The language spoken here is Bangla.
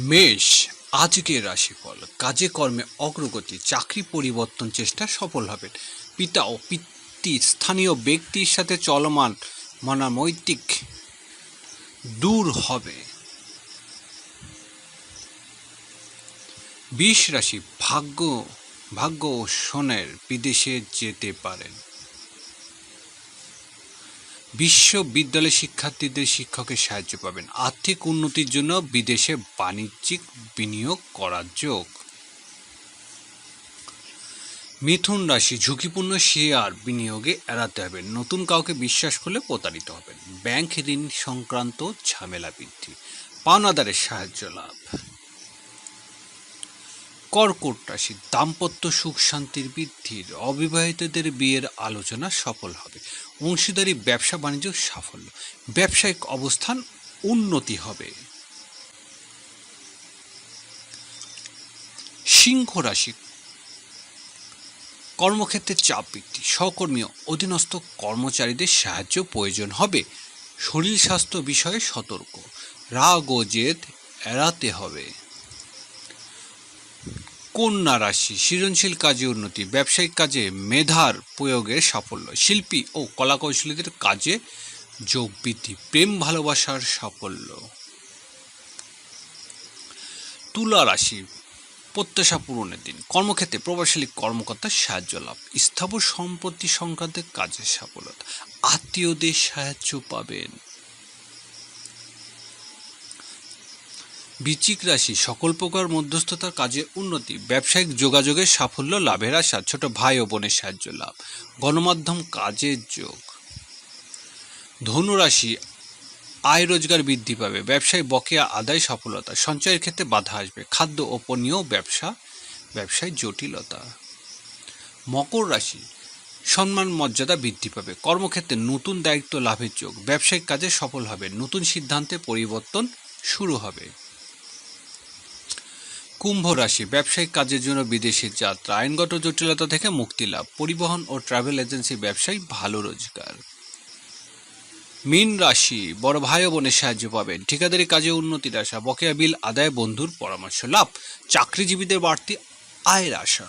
মেষ, আজকের রাশিফল। কাজে কর্মে অগ্রগতি, চাকরি পরিবর্তন, চেষ্টা সফল হবেন পিতা ও পিতৃ, স্থানীয় ব্যক্তির সাথে চলমান মনামৈতিক দূর হবে। বিষ রাশি, ভাগ্য ভাগ্য ও সোনের বিদেশে যেতে পারেন। বিশ্ববিদ্যালয় শিক্ষার্থীদের শিক্ষকের সাহায্য পাবেন। আর্থিক উন্নতির জন্য বিদেশে বাণিজ্যিক বিনিয়োগ করার যোগ। মিথুন রাশি, ঝুঁকিপূর্ণ শেয়ার বিনিয়োগে এড়াতে হবে। নতুন কাউকে বিশ্বাস করলে প্রতারিত হবেন। ব্যাংক ঋণ সংক্রান্ত ঝামেলা বৃদ্ধি। পাওনাদারের সাহায্য লাভ। কর্কট রাশি, দাম্পত্য সুখ শান্তির বৃদ্ধির অবিবাহিতদের বিয়ের আলোচনা সফল হবে। অংশীদারি ব্যবসা বাণিজ্য সাফল্য। ব্যবসায়িক অবস্থান উন্নতি হবে। সিংহ রাশি। কর্মক্ষেত্রে চাপ বৃদ্ধি। সহকর্মী অধীনস্থ কর্মচারীদের সাহায্য প্রয়োজন হবে। শরীর স্বাস্থ্য বিষয়ে সতর্ক। রাগ ও জেদ এড়াতে হবে। কন্যা রাশি সৃজনশীল কাজে উন্নতি, ব্যবসায়িক কাজে মেধার প্রয়োগে সাফল্য, শিল্পী ও কলাকৌশলীদের কাজে যোগ বৃদ্ধি, প্রেম, ভালোবাসার সাফল্য। তুলা রাশি, প্রত্যাশা পূরণের দিন, কর্মক্ষেত্রে প্রভাবশালী কর্মকর্তার সাহায্য লাভ, স্থাবর সম্পত্তি সংক্রান্ত কাজের সাফল্যতা, আত্মীয়দের সাহায্য পাবেন। বৃশ্চিক রাশি সকল প্রকার মধ্যস্থতার কাজে উন্নতি, ব্যবসায়িক যোগাযোগের সাফল্য লাভের আশা, ছোট ভাই ও বোনের সাহায্য লাভ, গণমাধ্যম কাজের যোগ। ধনু রাশি আয় রোজগার বৃদ্ধি পাবে, ব্যবসায় বকেয়া আদায় সফলতা, সঞ্চয়ের ক্ষেত্রে বাধা আসবে, খাদ্য ও পনীয় ব্যবসা, ব্যবসায় জটিলতা। মকর রাশি সম্মান মর্যাদা বৃদ্ধি পাবে, কর্মক্ষেত্রে নতুন দায়িত্ব লাভের যোগ, ব্যবসায়িক কাজে সফল হবে, নতুন সিদ্ধান্তে পরিবর্তন শুরু হবে। কুম্ভ রাশি, ব্যবসায়িক কাজের জন্য বিদেশে যাত্রা, আইনগত জটিলতা থেকে মুক্তি লাভ, পরিবহন ও ট্রাভেল এজেন্সি ব্যবসায় ভালো রোজগার। মিন রাশি, বড় ভাই ও বোনের সাহায্য পাবেন। ঠিকাদারি কাজে উন্নতির আশা, বকেয়া বিল, আদায়, বন্ধুর পরামর্শ লাভ, চাকরিজীবীদের বাড়তি আয়ের আশা।